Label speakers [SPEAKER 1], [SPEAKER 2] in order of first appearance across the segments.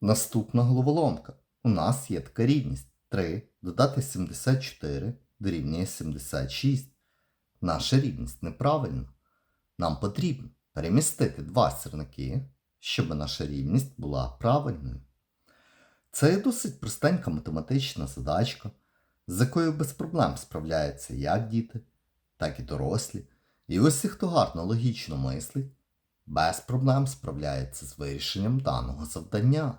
[SPEAKER 1] Наступна головоломка. У нас є така рівність 3 додати 74 дорівнює 76. Наша рівність неправильна. Нам потрібно перемістити два сірники, щоб наша рівність була правильною. Це досить простенька математична задачка, з якою без проблем справляються як діти, так і дорослі. І усі, хто гарно логічно мислить, без проблем справляється з вирішенням даного завдання.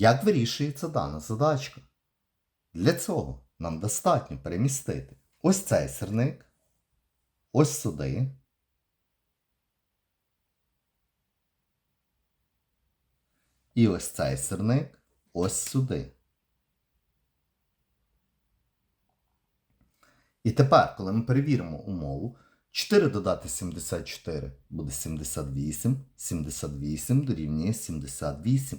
[SPEAKER 1] Як вирішується дана задачка? Для цього нам достатньо перемістити ось цей сирник, ось сюди. І ось цей сирник ось сюди. І тепер, коли ми перевіримо умову, 4 додати 74 буде 78, 78 дорівнює 78.